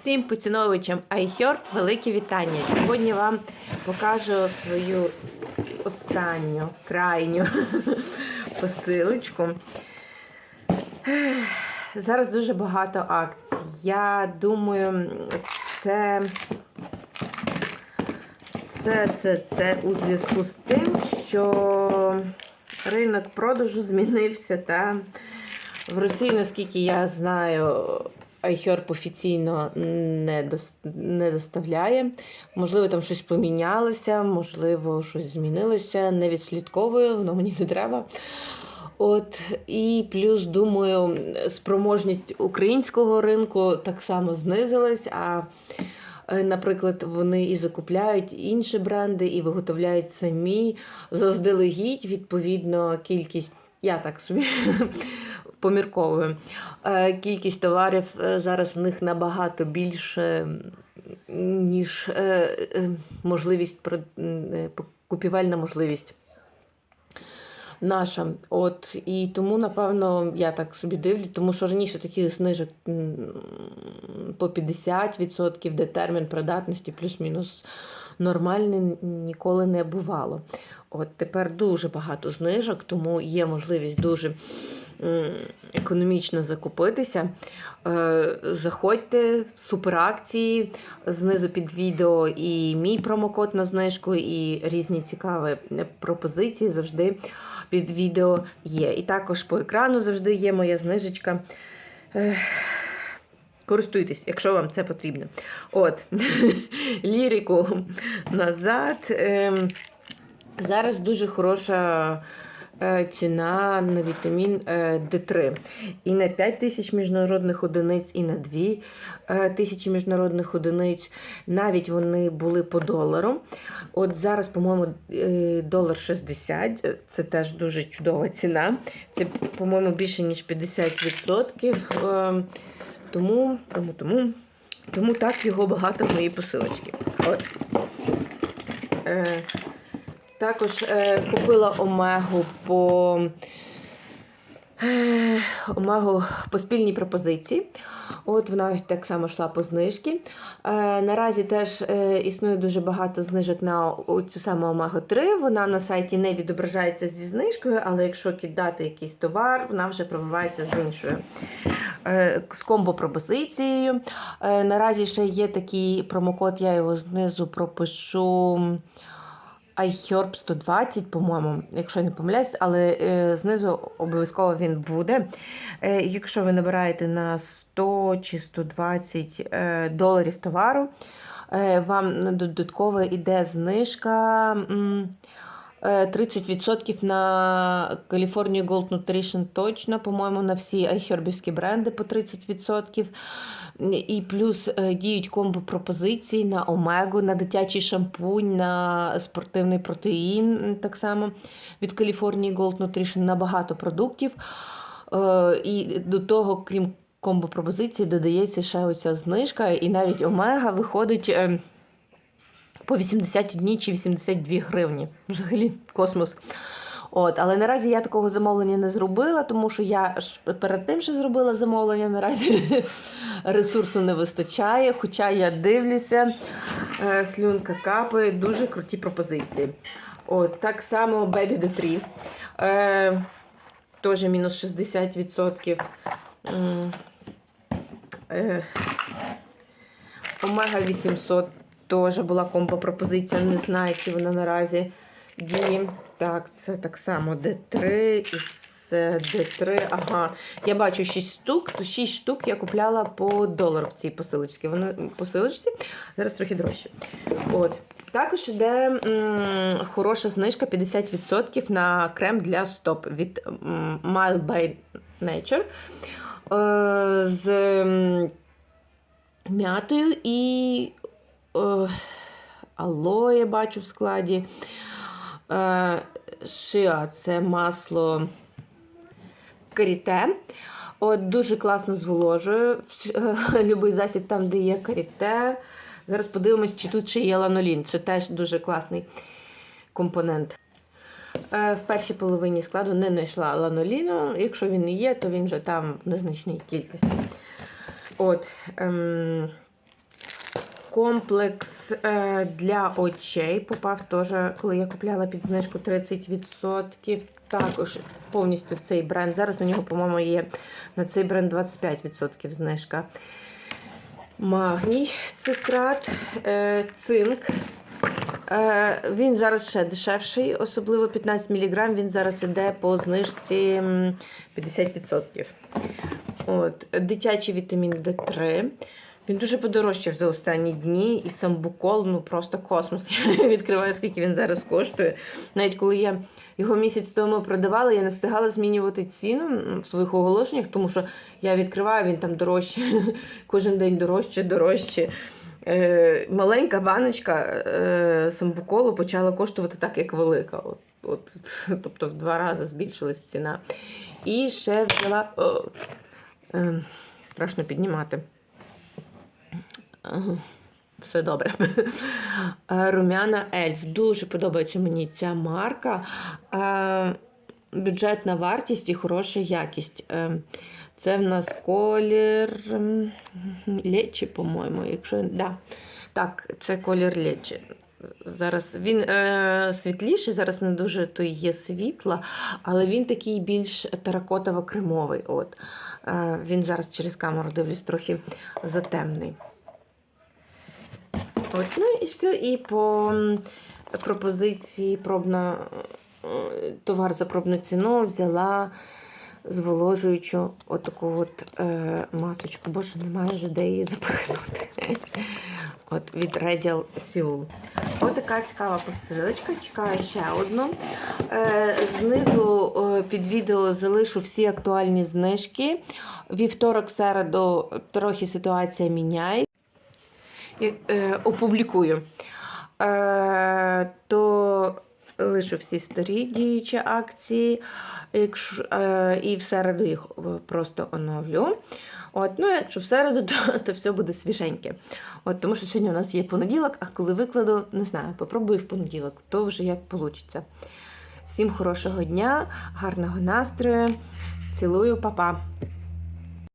Всім поціновувачам iHerb велике вітання. Сьогодні вам покажу свою останню крайню посилочку. Зараз дуже багато акцій. Я думаю, це, це, це, це у зв'язку з тим, що ринок продажу змінився. Та в Росії, наскільки я знаю, iHerb офіційно не, дос, не доставляє. Можливо, там щось помінялося, можливо, щось змінилося. Не відслідковую, воно мені не треба. От, і плюс, думаю, спроможність українського ринку так само знизилась. А, е, наприклад, вони і закупляють інші бренди, і виготовляють самі заздалегідь, відповідно, кількість. Я так собі помірковую. Е, Кількість товарів е, зараз в них набагато більше, ніж е, можливість купівельна можливість. Наша. От, і тому, напевно, я так собі дивлю, тому що раніше таких знижок по 50%, де термін придатності плюс-мінус нормальний ніколи не бувало. От тепер дуже багато знижок, тому є можливість дуже економічно закупитися. Е, Заходьте в суперакції знизу під відео і мій промокод на знижку, і різні цікаві пропозиції завжди під відео є. І також по екрану завжди є моя знижечка. Користуйтесь, якщо вам це потрібно. От, лірику назад. Ем, Зараз дуже хороша ціна на вітамін е, D3. І на 5 тисяч міжнародних одиниць, і на 2 е, тисячі міжнародних одиниць. Навіть вони були по долару. От зараз, по-моєму, е, долар 60. Це теж дуже чудова ціна. Це, по-моєму, більше ніж 50%. Е, Тому, тому, тому, тому так його багато в моїй посилочці. От. Е, також е, купила омегу по е, омегу по спільній пропозиції. От вона так само йшла по знижки. Е, наразі теж е, існує дуже багато знижок на цю саму омегу 3. Вона на сайті не відображається зі знижкою, але якщо кидати якийсь товар, вона вже пробивається з іншою. Е, з комбо-пропозицією. Е, наразі ще є такий промокод, я його знизу пропишу iHerb 120, по-моєму, якщо я не помиляюсь, але е, знизу обов'язково він буде. Е, якщо ви набираєте на 100 чи 120 е, доларів товару, е, вам додатково йде знижка. м, 30% на California Gold Nutrition точно, по-моєму, на всі айхербівські бренди по 30%. І плюс е, діють комбо-пропозиції на омегу, на дитячий шампунь, на спортивний протеїн, так само від California Gold Nutrition, на багато продуктів. Е, І до того, крім комбо-пропозиції, додається ще оця знижка, і навіть омега виходить. По 81 чи 82 гривні. Взагалі космос. От, але наразі я такого замовлення не зробила, тому що я перед тим, що зробила замовлення, наразі ресурсу не вистачає. Хоча я дивлюся, е, слюнка капає, дуже круті пропозиції. От, так само Baby D3. Е, теж мінус 60%. М, Е, Омега 800 теж була комбо-пропозиція, не знаю, чи вона наразі діє. Так, це так само D3 і це D3. Ага, я бачу 6 штук, то 6 штук я купляла по долару в цій посилочці. Вона посилочці зараз трохи дорожче. От. Також йде м, хороша знижка 50% на крем для стоп від м, Mild by Nature. Е, з м'ятою і алоє бачу в складі. Е, шиа це масло каріте. От Дуже класно зволожує. Вс- Любий засіб там, де є каріте. Зараз подивимось, чи тут ще є ланолін. Це теж дуже класний компонент. Е, В першій половині складу не знайшла ланоліну. Якщо він є, то він вже там в незначній кількості. От, ем, комплекс е, для очей. Попав теж, коли я купляла під знижку 30%. Також повністю цей бренд. Зараз у нього, по-моєму, є на цей бренд 25% знижка. Магній цитрат, е, цинк. Е, він зараз ще дешевший, особливо 15 мг. Він зараз іде по знижці 50%. От, дитячий вітамін D3. Він дуже подорожчав за останні дні, і самбукол ну просто космос. Я відкриваю, скільки він зараз коштує. Навіть коли я його місяць тому продавала, я не встигала змінювати ціну в своїх оголошеннях, тому що я відкриваю, він там дорожче, кожен день дорожче, дорожче. Е, маленька баночка е, самбуколу почала коштувати так, як велика. От, от, тобто в два рази збільшилась ціна. І ще взяла. О, е, страшно піднімати. Все добре. Е, Румяна Ельф. Дуже подобається мені ця марка. Е, Бюджетна вартість і хороша якість. Е, Це в нас колір лечі, по-моєму. Якщо да. Так, це колір лечі. Зараз він е, світліший, зараз не дуже то є світла, але він такий більш теракотово-кремовий. От. Е, він зараз через камеру дивлюсь трохи затемний. От, ну і все. І по пропозиції пробна е, товар за пробну ціну взяла зволожуючу отаку от е, масочку. Боже, немає вже де її запихнути. От від Radial Seoul. Ось така цікава посилочка. Чекаю ще одну. Е, знизу е, під відео залишу всі актуальні знижки. Вівторок, середу трохи ситуація міняє. Е, опублікую. Е, то лишу всі старі діючі акції, е, і в середу їх просто оновлю. От, ну, якщо в середу, то, то все буде свіженьке. От, тому що сьогодні у нас є понеділок, а коли викладу, не знаю, попробую в понеділок, то вже як вийде. Всім хорошого дня, гарного настрою. Цілую, па-па!